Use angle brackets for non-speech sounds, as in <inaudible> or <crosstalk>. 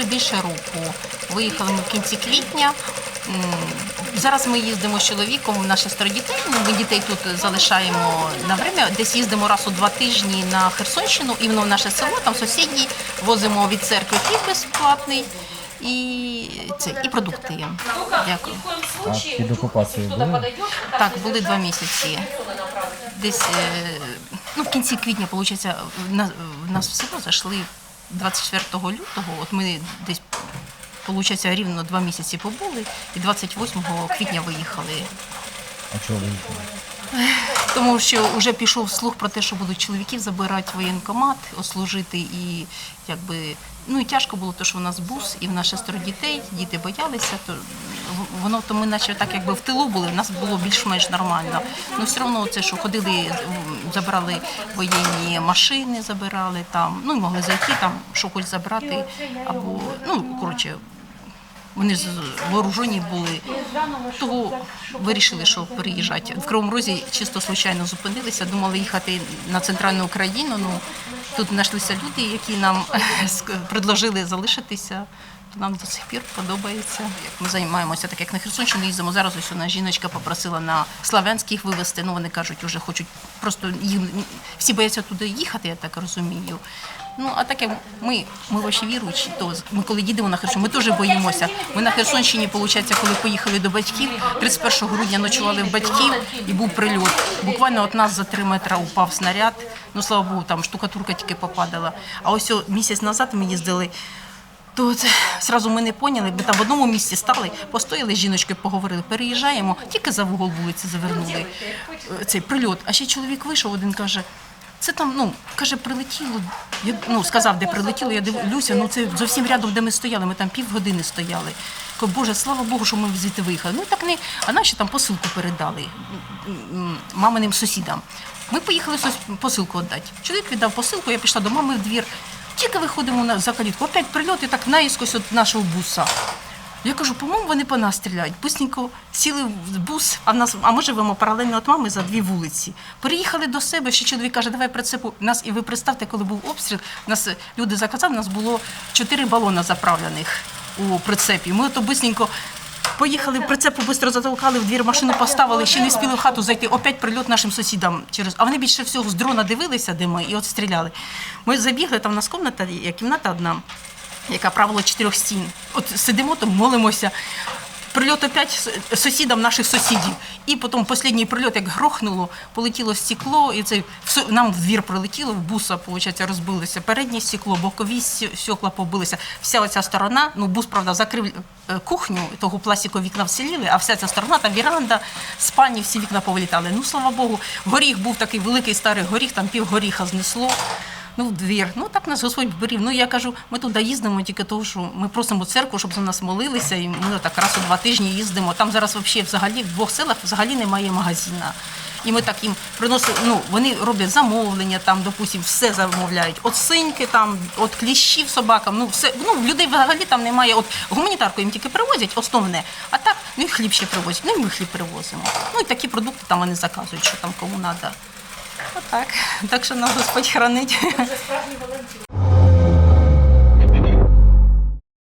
вже більше року. Виїхали ми в кінці квітня. Зараз ми їздимо з чоловіком, у нас шестеро дітей. Ну, ми дітей тут залишаємо на время. Десь їздимо раз у два тижні на Херсонщину, іменно в наше село, там сусідні, возимо від церкви хліб безплатний і, це, і продукти. Дякую. А під окупацією були? Так, були два місяці. Десь е, ну, в кінці квітня, виходить, на, в нас в село зайшли 24 лютого. От ми десь, виходить, рівно два місяці побули, і 28 квітня виїхали. А чого виїхали? Тому що вже пішов слух про те, що будуть чоловіків забирати воєнкомат, ослужити і якби. Ну і тяжко було, тому що в нас бус, і в нас шестеро дітей, діти боялися, то воно то ми наче так якби в тилу були, в нас було більш-менш нормально. Ну все одно це, що ходили, забрали воєнні машини, забирали там, ну і могли зайти там, що хоч забрати, або ну коротше. Вони ж вооружені були, того вирішили, що переїжджати. В Кривому Розі чисто случайно зупинилися, думали їхати на центральну Україну. Ну тут знайшлися люди, які нам <laughs> предложили залишитися. То нам до сих пір подобається. Як ми займаємося, так як на Херсонщину їздимо. Зараз ось одна жіночка попросила на Славянськ їх вивезти. Ну вони кажуть, вже хочуть просто їм всі бояться туди їхати, я так розумію. Ну, а так як ми, ми ваші віруючі, то ми коли їдемо на Херсон, ми теж боїмося. Ми на Херсонщині, виходить, коли поїхали до батьків, 31 грудня ночували в батьків і був прильот. Буквально от нас за три метри упав снаряд. Ну, слава Богу, там штукатурка тільки попадала. А ось місяць назад ми їздили. То це зразу ми не поняли, ми там в одному місці стали, постояли з жіночкою, поговорили, переїжджаємо, тільки за вугол вулиці завернули е, цей прильот. А ще чоловік вийшов, один каже, це там, ну, каже, прилетіло. Я, ну, сказав, де прилетіло, я дивлюся, ну це зовсім рядом, де ми стояли, ми там півгодини стояли. Кажу, Боже, слава Богу, що ми звідти виїхали. Ну так не, а наші там посилку передали маминим сусідам. Ми поїхали посилку віддати. Чоловік віддав посилку, я пішла до мами в двір. Тільки виходимо на за калітку, опять прильот і так наїскось від нашого буса. Я кажу, по-моєму, вони по нас стріляють. Бусненько сіли в бус, а в нас, а ми живемо паралельно від мами за дві вулиці. Переїхали до себе. Ще чоловік каже, давай прицепу. Нас і ви представте, коли був обстріл, нас люди заказали, у нас було чотири балона заправлених у прицепі. Ми ото бусненько Поїхали, про це побистро затолкали, в двір машину поставили, ще не встигли в хату зайти. Опять прильот нашим сусідам через. А вони більше всього з дрона дивилися, де ми, і от стріляли. Ми забігли, там у нас кімната, кімната одна, яка правило чотирьох стін. От сидимо там, молимося. Прильот опять сусідам наших сусідів. І потім останній прильот, як грохнуло, полетіло стекло, і це нам в двір прилетіло, в буса, виходить, розбилося. Переднє стекло, бокові стекла побилися. Вся оця сторона, ну бус, правда, закрив е, кухню, того пластикового вікна вселіли, а вся ця сторона, там віранда, спальні, всі вікна повилітали. Ну, слава Богу, горіх був такий великий старий горіх, там пів горіха знесло. Ну, двір. Ну так нас Господь берів. Ну я кажу, ми туди їздимо тільки тому, що ми просимо церкву, щоб за нас молилися, і ми так раз у два тижні їздимо. Там зараз взагалі, взагалі в двох селах взагалі немає магазина. І ми так їм приносимо, ну вони роблять замовлення, там, допустим, все замовляють. От синьки, там, от кліщів собакам, ну все, ну людей взагалі там немає. От гуманітарку їм тільки привозять, основне, а так, ну і хліб ще привозять, ну і ми хліб привозимо. Ну і такі продукти там вони заказують, що там кому треба. Отак. Так що нас Господь хранить.